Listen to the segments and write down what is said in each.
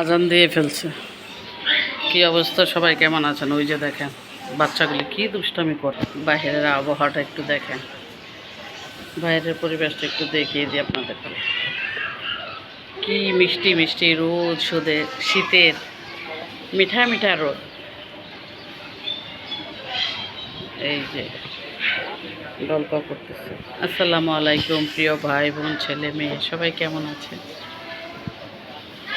আজান দিয়ে ফেলছে। কি অবস্থা? সবাই কেমন আছেন? ওই যে দেখেন, বাচ্চাগুলি কি দুষ্টামি করে, বাইরের আবহাওয়াটা একটু দেখেন। বাইরের পরিবেশটা একটু দেখিয়ে দিই আপনাদের কি মিষ্টি মিষ্টি রোদ সুদে শীতের, মিঠা মিঠা রোদ। এই যে গল্প করতেছে আসসালামু আলাইকুম, প্রিয় ভাই বোন, ছেলে, মেয়ে, সবাই কেমন আছে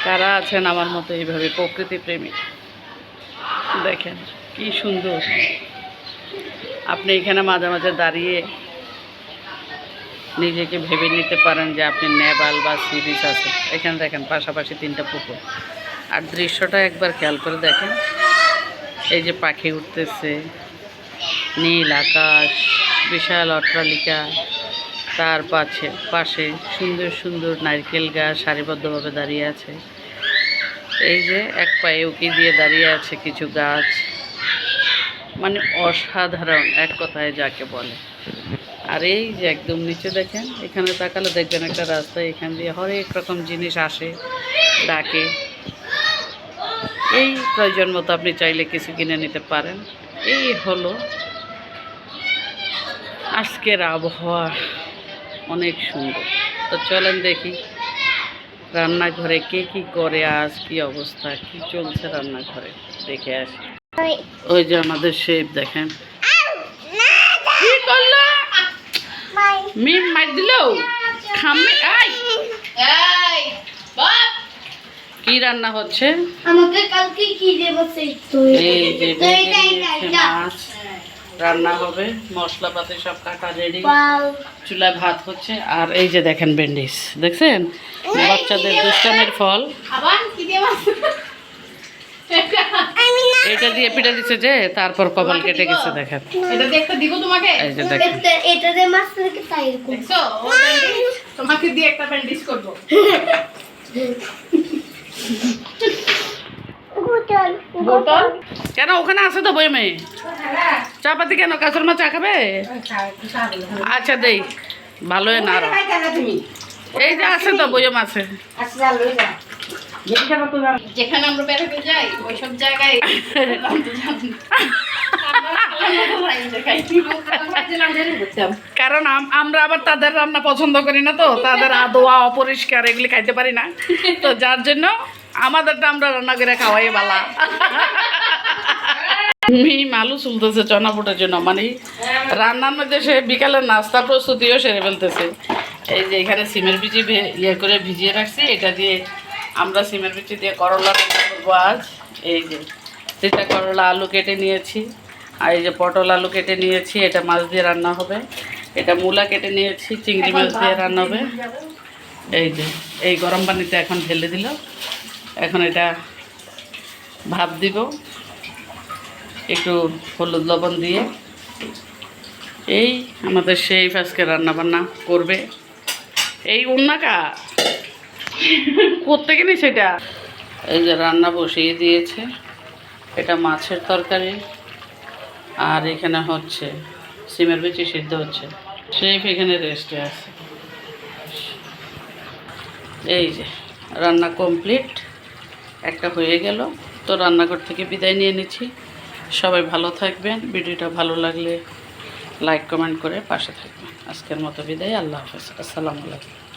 কারা আছেন আমার মতো এইভাবে প্রকৃতি প্রেমী, দেখেন কি সুন্দর। আপনি এখানে মাঝে মাঝে দাঁড়িয়ে নিজেকে ভেবে নিতে পারেন যে আপনি নেপাল বা সি বিচ আছে এখানে দেখেন পাশাপাশি তিনটা পুকুর। আর দৃশ্যটা একবার খেয়াল করে দেখেন। এই যে পাখি উঠতেছে, নীল আকাশ, বিশাল অট্টালিকা। তার পাশে পাশে সুন্দর সুন্দর নারকেল গাছ সারিবদ্ধভাবে দাঁড়িয়ে আছে। এই যে এক পায়ে উকি দিয়ে দাঁড়িয়ে আছে কিছু গাছ। মানে অসাধারণ, এক কথায় যাকে বলে। আর এই যে একদম নিচে দেখেন, এখানে তাকালে দেখবেন একটা রাস্তা, এখান দিয়ে হরেক রকম জিনিস আসে, ডাকে। এই প্রয়োজন মতো আপনি চাইলে কিছু কিনে নিতে পারেন। এই হলো আজকের আবহাওয়া। অনেক সুন্দর। তো চলেন দেখি রান্নাঘরে কে কি করে আজ কি অবস্থা কি চলছে রান্নাঘরে? দেখে আসি। ওই যে আমাদের শেফ দেখেন। কি করল? মিম মার দিল? খামে আই কি রান্না হচ্ছে? আমাকে কালকে কি দেবো সেই এই তো যা। মাছ। রান্না হবে মশলাপাতি সব কাটা রেডি. চুলায় ভাত হচ্ছে আর এই যে দেখেন বেন্ডিস দেখছেন? বাচ্চাদের দুষ্টামের ফল। এটা দিয়ে পিঠা দিচ্ছে যে তারপর কপাল কেটে গেছে দেখেন। এটা দেখতে দিব তোমাকে? এই যে দেখেন। এটা এটা দিয়ে মাছ থেকে তাই দেখছ? তোমাকে দিয়ে একটা ব্যান্ডেজ করব। বোতল? বোতল? কেন? ওখানে আছে তো বই মেয়ে। চা পাতি কেন? কাঁচুর মা চা খাবে? আচ্ছা দেই। ভালো না এই যে আছে তো বইম আছে। যেখানে আমরা বেড়াতে যাই ওইসব জায়গায় কারণ আমরা আবার তাদের রান্না পছন্দ করি না তো। তাদের আদোয়া অপরিষ্কার এগুলি খাইতে পারি না। তো যার জন্য আমাদেরটা আমরা রান্না করে খাওয়াই বালা মিম আলু চুলতেছে চনা ফুটের জন্য মানে রান্নার মধ্যে সে বিকালের নাস্তা প্রস্তুতিও সেরে ফেলতেছে। এই যে এখানে সিমের বিচি ইয়ে করে ভিজিয়ে রাখছি এটা দিয়ে আমরা সিমের বিচি দিয়ে করলা করব আজ। এই যে তিতা করলা আলু কেটে নিয়েছি আর এই যে পটল আলু কেটে নিয়েছি এটা মাছ দিয়ে রান্না হবে। এটা মূলা কেটে নিয়েছি চিংড়ি মাছ দিয়ে রান্না হবে। এই যে এই গরম পানিতে এখন ঢেলে দিল। এখন এটা ভাপ দিব। একটু হলুদ লবণ দিয়ে। এই আমাদের সেই আজকে রান্না বান্না করবে। এই উন্নাকা করতে গেলি সেটা এই যে রান্না বসিয়ে দিয়েছে। এটা মাছের তরকারি। আর এখানে হচ্ছে, সিমের বিচি সিদ্ধ হচ্ছে। শেফ এখানে রেস্টে আছে। এই যে, রান্না কমপ্লিট একটা হয়ে গেল। তো রান্নাঘর থেকে বিদায় নিয়ে নিচ্ছি। সবাই ভালো থাকবেন। ভিডিওটা ভালো লাগলে লাইক কমেন্ট করে পাশে থাকবেন। আজকের মতো বিদায়, আল্লাহ হাফেজ। আসসালামু আলাইকুম।